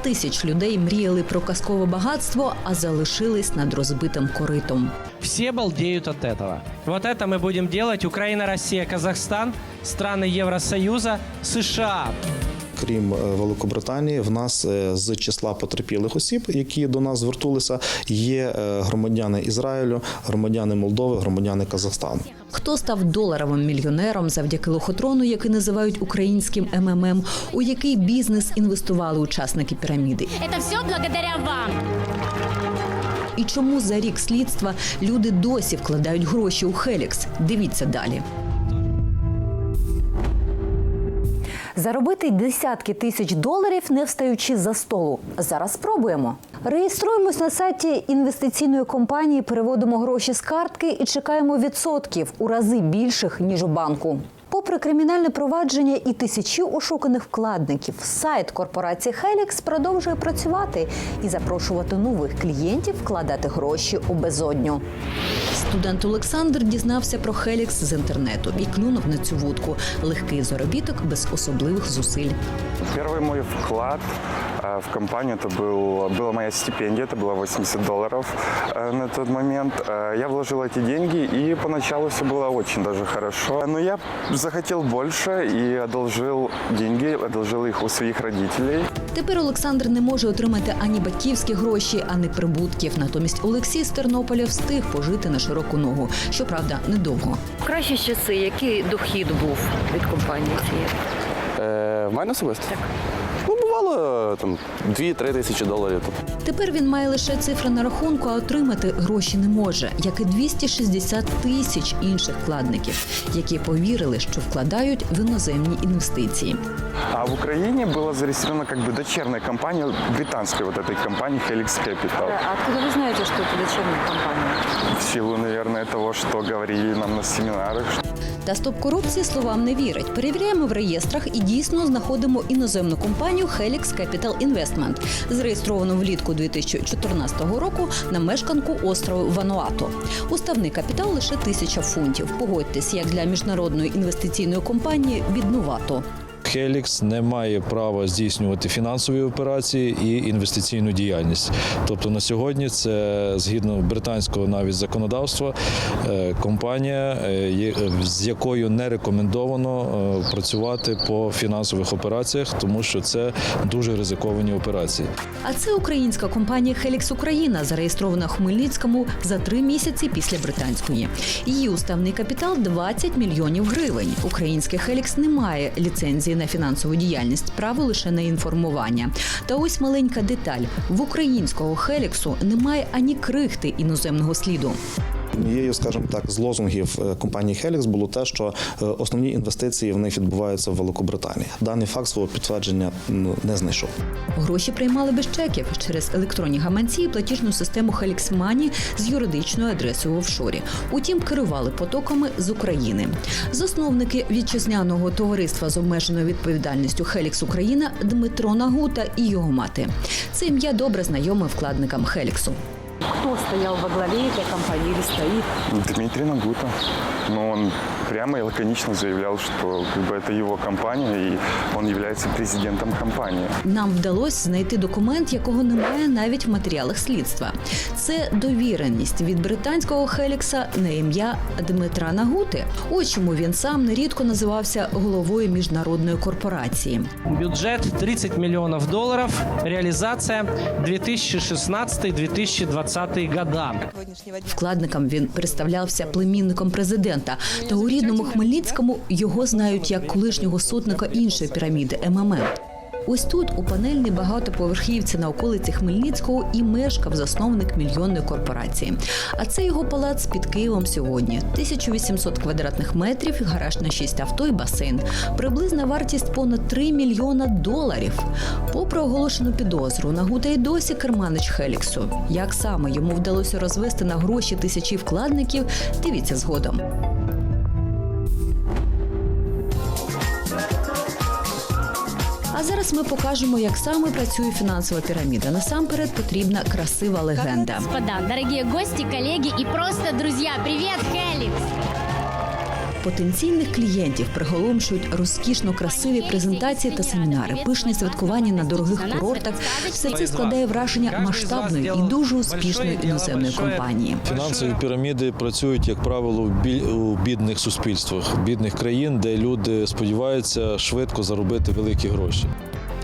Сотні тисяч людей мріяли про казкове багатство, а залишились над розбитим коритом. Все балдеют от этого. Вот это мы будем делать. Украина, Россия, Казахстан, страны Евросоюза, США. Крім е, Великобританії, в нас е, з числа потерпілих осіб, які до нас звернулися, є е, громадяни Ізраїлю, громадяни Молдови, громадяни Казахстану. Хто став доларовим мільйонером завдяки лохотрону, який називають українським МММ, у який бізнес інвестували учасники піраміди? Это все благодаря вам. І чому за рік слідства люди досі вкладають гроші у Хелікс? Дивіться далі. Заробити десятки тисяч доларів, не встаючи за столу. Зараз спробуємо. Реєструємось на сайті інвестиційної компанії, переводимо гроші з картки і чекаємо відсотків у рази більших ніж у банку. Попри кримінальне провадження і тисячі ошуканих вкладників, сайт корпорації Helix продовжує працювати і запрошувати нових клієнтів вкладати гроші у безодню. Студент Олександр дізнався про Helix з інтернету і клюнув на цю вудку. Легкий заробіток без особливих зусиль. Первый мой вклад э, в компанию это был, была моя стипендия, это было 80 долларов э, на тот момент. Э, Я вложил эти деньги, и поначалу все было очень даже хорошо. Но я захотел больше и одолжил деньги, одолжил их у своих родителей. Тепер Олександр не може отримати ані батьківські гроші, ані прибутків. Натомість Олексій з Тернополя встиг пожити на широку ногу. Щоправда, недовго. Кращі часи, який дохід був від компанії цієї? Е, в мене особисто? Так. Ну, бувало там 2-3 тисячі доларів. Тепер він має лише цифри на рахунку, а отримати гроші не може, як і 260 тисяч інших вкладників, які повірили, що вкладають в іноземні інвестиції. А в Украине была зарегистрирована как бы дочерняя компания британской вот этой компании Helix Capital. А откуда ви знаєте, що це дочерня компанія? В силу, наверное, того, что говорили нам на семинарах, Та стоп корупції словам не вірить. Перевіряємо в реєстрах і дійсно знаходимо іноземну компанію Helix Capital Investment, зареєстровану влітку 2014 року на мешканку острову Вануато. Уставний капітал лише тисяча фунтів. Погодьтесь, як для міжнародної інвестиційної компанії віднувато. Хелікс не має права здійснювати фінансові операції і інвестиційну діяльність. Тобто на сьогодні це згідно британського навіть законодавства е, компанія, е, з якою не рекомендовано е, працювати по фінансових операціях, тому що це дуже ризиковані операції. А це українська компанія Helix Україна, зареєстрована Хмельницькому за три місяці після британської. Її уставний капітал 20 мільйонів гривень. Український Helix не має ліцензії на фінансову діяльність, право лише на інформування. Та ось маленька деталь: в українського Хеліксу немає ані крихти іноземного сліду. Однією, скажімо так, з лозунгів е, компанії Helix було те, що е, основні інвестиції в них відбуваються в Великобританії. Даний факт свого підтвердження ну, не знайшов. Гроші приймали без чеків через електронні гаманці і платіжну систему Helix Money з юридичною адресою в офшорі. Утім, керували потоками з України. Засновники вітчизняного товариства з обмеженою відповідальністю Helix Україна Дмитро Нагута і його мати. Це ім'я добре знайоме вкладникам Хеліксу. Хто стоял во главе этой компании или стоит? Дмитрий Нагута. Но он прямо и лаконично заявлял, что как бы, это его компания, и он является президентом компании. Нам вдалося знайти документ, якого немає навіть в матеріалах слідства. Це довіреність від британського Хелікса на ім'я Дмитра Нагути. Ось чому він сам нерідко називався головою міжнародної корпорації. Бюджет 30 миллионов долларов. Реализация 2016-2020 года. Вкладникам він представлявся племінником президента. Та у рідному Хмельницькому його знають як колишнього сотника іншої піраміди МММ. Ось тут, у панельній багатоповерхівці на околиці Хмельницького, і мешкав засновник мільйонної корпорації. А це його палац під Києвом сьогодні. 1800 квадратних метрів, гараж на 6 авто і басейн. Приблизна вартість понад 3 мільйона доларів. Попри оголошену підозру, Нагута й досі керманич Хеліксу. Як саме йому вдалося розвести на гроші тисячі вкладників, дивіться згодом. А зараз ми покажемо, як саме працює фінансова піраміда. Насамперед потрібна красива легенда. Господа, дорогі гості, колеги і просто друзі. Привіт, Хеликс! Потенційних клієнтів приголомшують розкішно красиві презентації та семінари, пишні святкування на дорогих курортах. Все це складає враження масштабної і дуже успішної іноземної компанії. Фінансові піраміди працюють, як правило, у бідних суспільствах, бідних країн, де люди сподіваються швидко заробити великі гроші.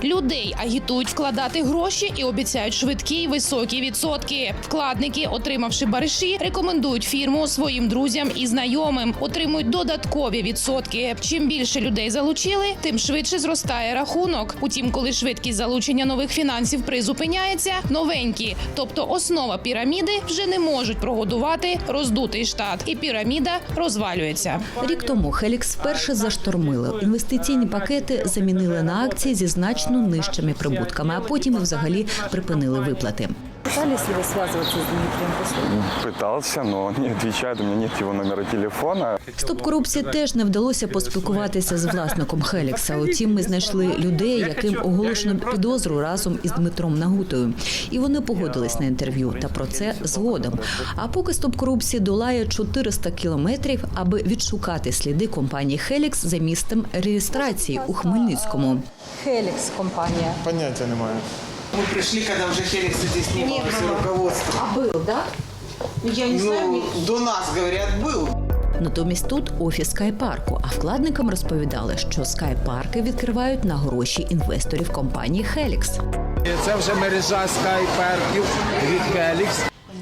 Людей агітують вкладати гроші і обіцяють швидкі й високі відсотки. Вкладники, отримавши бариші, рекомендують фірму своїм друзям і знайомим, отримують додаткові відсотки. Чим більше людей залучили, тим швидше зростає рахунок. Утім, коли швидкість залучення нових фінансів призупиняється, новенькі, тобто основа піраміди, вже не можуть прогодувати роздутий штат, і піраміда розвалюється. Рік тому Хелікс вперше заштормили. Інвестиційні пакети замінили на акції зі значно нижчими прибутками, а потім взагалі припинили виплати. Пытались ли вы связываться с Дмитрием после? Пытался, но он не отвечает, у меня нет его номера телефона. Стоп корупції теж не вдалося поспілкуватися з власником Хелікса. Утім, ми знайшли людей, яким оголошено підозру разом із Дмитром Нагутою. І вони погодились на інтерв'ю. Та про це згодом. А поки стоп корупції долає 400 кілометрів, аби відшукати сліди компанії Хелікс за місцем реєстрації у Хмельницькому. Хеликс компания. Понятия немає. Мы пришли, когда уже Феликс здесь не было, все руководство. А був, да? Я не знаю. Ну, до нас, говорят, был. Натомість тут офіс скайпарку. А вкладникам розповідали, що скайпарки відкривають на гроші інвесторів компанії Хелікс. Це вже мережа скайперків від Фелікс.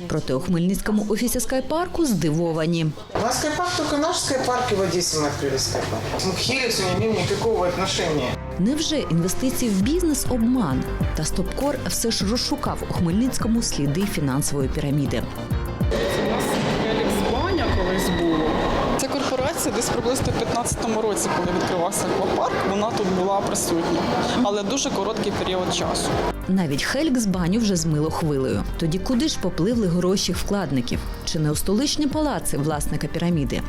Проте у Хмельницькому офісі скайпарку здивовані. У нас скайпарк, только наш скайпарк и в Одессе мы открыли скайпарк. Мы к Хеликсу не имеем никакого отношения. Невже інвестиції в бізнес обман? Та Стопкор все ж розшукав у Хмельницькому сліди фінансової піраміди. Баня колись було. Ця корпорація десь приблизно в 15-му році, коли відкривався аквапарк, вона тут була присутня, але дуже короткий період часу. Навіть Хелікс баню вже змило хвилею. Тоді куди ж попливли гроші вкладників? Чи не у столичні палаци власника піраміди?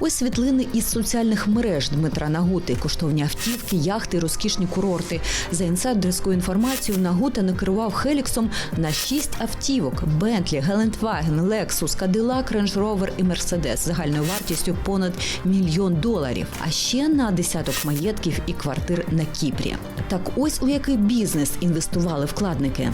Ось світлини із соціальних мереж Дмитра Нагути, коштовні автівки, яхти, розкішні курорти. За інсайдерською інформацією, Нагута не керував Хеліксом на шість автівок: Бентлі, Гелендваген, Лексус, Кадилак, Рендж Ровер і Мерседес загальною вартістю понад мільйон доларів, а ще на десяток маєтків і квартир на Кіпрі. Так ось у який бізнес інвестували вкладники.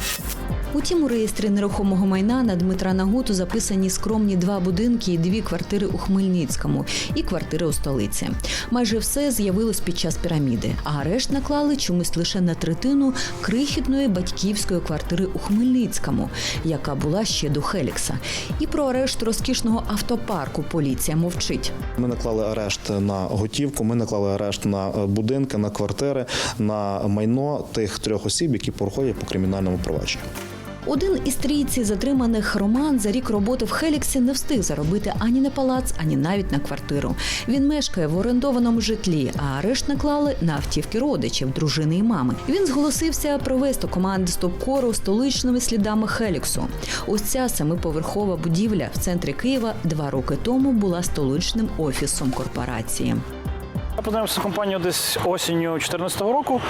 Утім, у реєстрі нерухомого майна на Дмитра Нагуту записані скромні два будинки і дві квартири у Хмельницькому і квартири у столиці. Майже все з'явилось під час піраміди, а арешт наклали чомусь лише на третину крихітної батьківської квартири у Хмельницькому, яка була ще до Хелікса. І про арешт розкішного автопарку поліція мовчить. Ми наклали арешт на готівку, ми наклали арешт на е, будинки, на квартири, на майно тих трьох осіб, які проходять по кримінальному провадженню. Один із трійці затриманих Роман за рік роботи в Хеліксі не встиг заробити ані на палац, ані навіть на квартиру. Він мешкає в орендованому житлі, а арешт наклали на автівки родичів, дружини і мами. Він зголосився провести команди стопкору столичними слідами Хеліксу. Ось ця семиповерхова будівля в центрі Києва два роки тому була столичним офісом корпорації. Познайомився з компанією десь осінню 2014 року,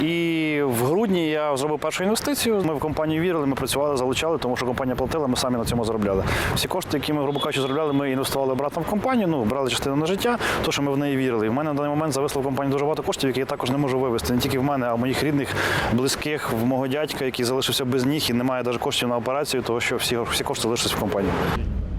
і в грудні я зробив першу інвестицію. Ми в компанію вірили, ми працювали, залучали, тому що компанія платила, ми самі на цьому заробляли. Всі кошти, які ми, грубо кажучи, заробляли, ми інвестували обратно в компанію, ну, брали частину на життя, то що ми в неї вірили. І в мене на даний момент зависло в компанії дуже багато коштів, які я також не можу вивести. Не тільки в мене, а в моїх рідних, близьких, в мого дядька, який залишився без ніг і немає навіть коштів на операцію, тому що всі, всі кошти залишились в компанії.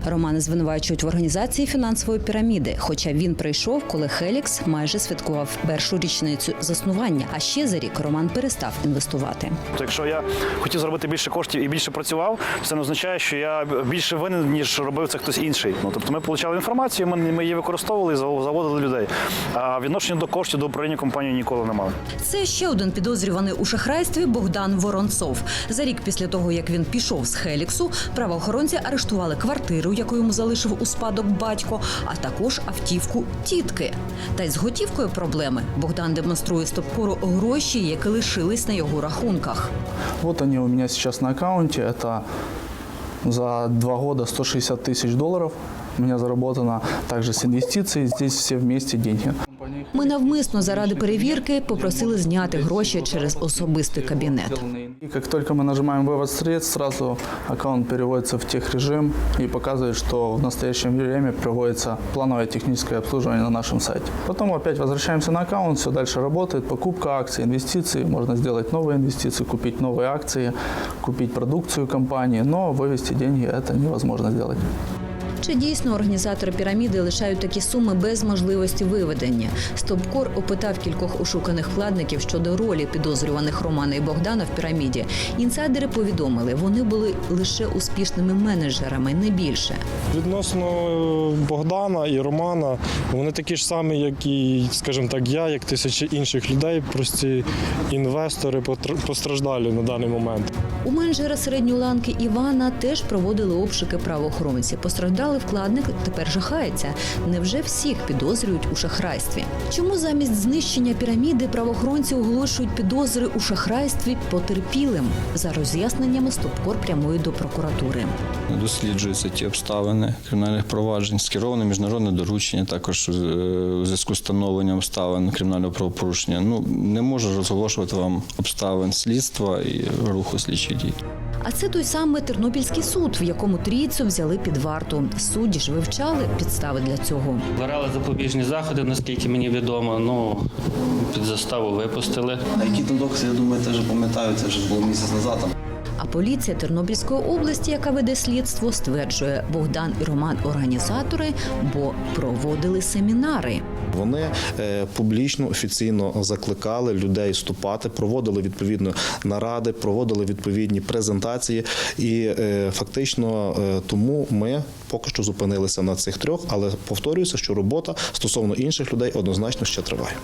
Романа звинувачують в організації фінансової піраміди, хоча він прийшов, коли Хелікс майже святкував першу річницю заснування. А ще за рік Роман перестав інвестувати. Тобто, якщо я хотів зробити більше коштів і більше працював, це не означає, що я більше винен, ніж робив це хтось інший. Ну тобто ми отримали інформацію, ми, ми її використовували і заводили людей. А відношення до коштів до управління компанією ніколи не мали. Це ще один підозрюваний у шахрайстві Богдан Воронцов. За рік після того, як він пішов з Хеліксу, правоохоронці арештували квартиру, яку йому залишив у спадок батько, а також автівку тітки. Та й з готівкою проблеми. Богдан демонструє стопкору гроші, які лишились на його рахунках. Вот они у меня сейчас на аккаунте. Это за два года 160 тысяч долларов. У меня заработано также с инвестиций. Здесь все вместе деньги. Компания Ми навмисно заради перевірки попросили зняти гроші через особистий кабінет. И как только мы нажимаем вывод средств, сразу аккаунт переводится в техрежим и показывает, что в настоящее время проводится плановое техническое обслуживание на нашем сайте. Потом опять возвращаемся на аккаунт, все дальше работает, покупка акций, инвестиции, можно сделать новые инвестиции, купить новые акции, купить продукцию компании, но вывести деньги это невозможно сделать. Чи дійсно організатори піраміди лишають такі суми без можливості виведення? Стопкор опитав кількох ушуканих вкладників щодо ролі підозрюваних Романа і Богдана в піраміді. Інсайдери повідомили, вони були лише успішними менеджерами, не більше. Відносно е, Богдана і Романа, вони такі ж самі, як і, скажімо так, я, як тисячі інших людей, прості інвестори постраждалі на даний момент. У менеджера середньої ланки Івана теж проводили обшуки правоохоронці. Постраждалий вкладник тепер жахається. Невже всіх підозрюють у шахрайстві? Чому замість знищення піраміди правоохоронці оголошують підозри у шахрайстві потерпілим? За роз'ясненнями Стопкор прямує до прокуратури. Досліджуються ті обставини кримінальних проваджень, скероване міжнародне доручення, також е, у зв'язку з встановленням обставин кримінального правопорушення. Ну не можу розголошувати вам обставин слідства і руху слідчих дій. А це той самий Тернопільський суд, в якому трійцю взяли під варту. Судді ж вивчали підстави для цього. Вирали запобіжні заходи, наскільки мені відомо. Ну, під заставу випустили. А які там докази, я думаю, теж пам'ятаю, це вже було місяць назад. А поліція Тернопільської області, яка веде слідство, стверджує, Богдан і Роман організатори, бо проводили семінари. Вони е, публічно офіційно закликали людей вступати, проводили відповідно наради, проводили відповідні презентації, і е, фактично е, тому ми поки що зупинилися на цих трьох, але повторюється, що робота стосовно інших людей однозначно ще триває.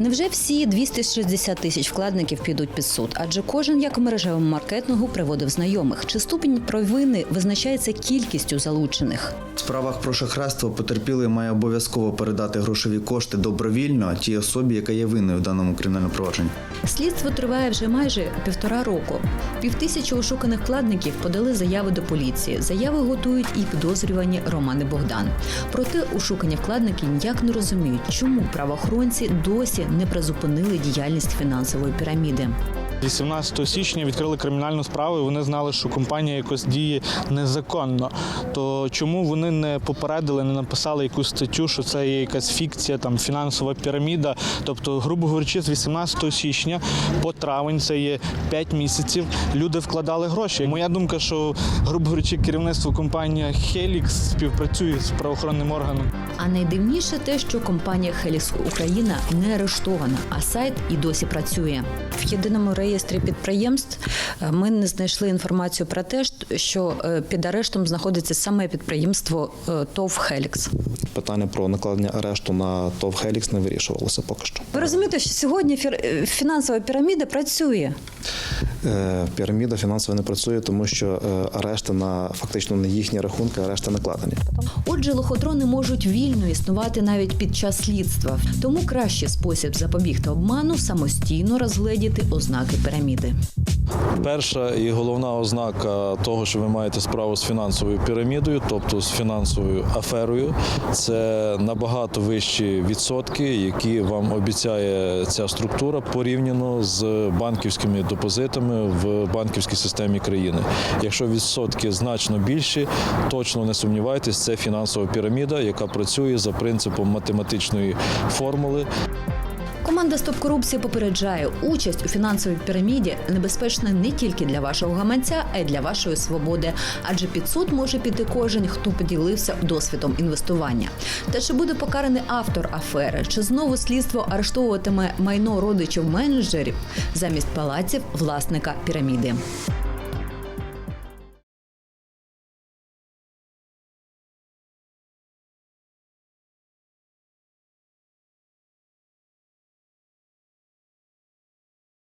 Невже всі 260 тисяч вкладників підуть під суд? Адже кожен, як у мережевому маркетингу, приводив знайомих. Чи ступінь провини визначається кількістю залучених? В справах про шахрайство потерпілий має обов'язково передати грошові кошти добровільно тій особі, яка є винною в даному кримінальному провадженні. Слідство триває вже майже півтора року. Півтисячі ошуканих вкладників подали заяви до поліції. Заяви готують і підозрювані Роман і Богдан. Проте ошукані вкладники ніяк не розуміють, чому правоохоронці досі не призупинили діяльність фінансової піраміди. 18 січня відкрили кримінальну справу. і Вони знали, що компанія якось діє незаконно. То чому вони не попередили, не написали якусь статтю, що це є якась фікція, там фінансова піраміда? Тобто, грубо говорячи, з 18 січня по травень це є 5 місяців. Люди вкладали гроші. Моя думка, що грубо говорячи, керівництво компанії Helix співпрацює з правоохоронним органом. А найдивніше те, що компанія Helix Україна не арештована, а сайт і досі працює. В єдиному реєстрі підприємств е, ми не знайшли інформацію про те, що е, під арештом знаходиться саме підприємство е, ТОВ Helix. Питання про накладення арешту на ТОВ Хелікс не вирішувалося поки що. Ви розумієте, що сьогодні фінансова піраміда працює. Піраміда фінансово не працює, тому що арешти на фактично не їхні рахунки, арешти накладені. Отже, лохотрони можуть вільно існувати навіть під час слідства. Тому кращий спосіб запобігти обману самостійно розгледіти ознаки піраміди. Перша і головна ознака того, що ви маєте справу з фінансовою пірамідою, тобто з фінансовою аферою, це набагато вищі відсотки, які вам обіцяє ця структура порівняно з банківськими депозитами в банківській системі країни. Якщо відсотки значно більші, точно не сумнівайтесь, це фінансова піраміда, яка працює за принципом математичної формули. Команда Стоп корупції попереджає, участь у фінансовій піраміді небезпечна не тільки для вашого гаманця, а й для вашої свободи. Адже під суд може піти кожен, хто поділився досвідом інвестування. Та чи буде покараний автор афери? Чи знову слідство арештовуватиме майно родичів менеджерів замість палаців власника піраміди?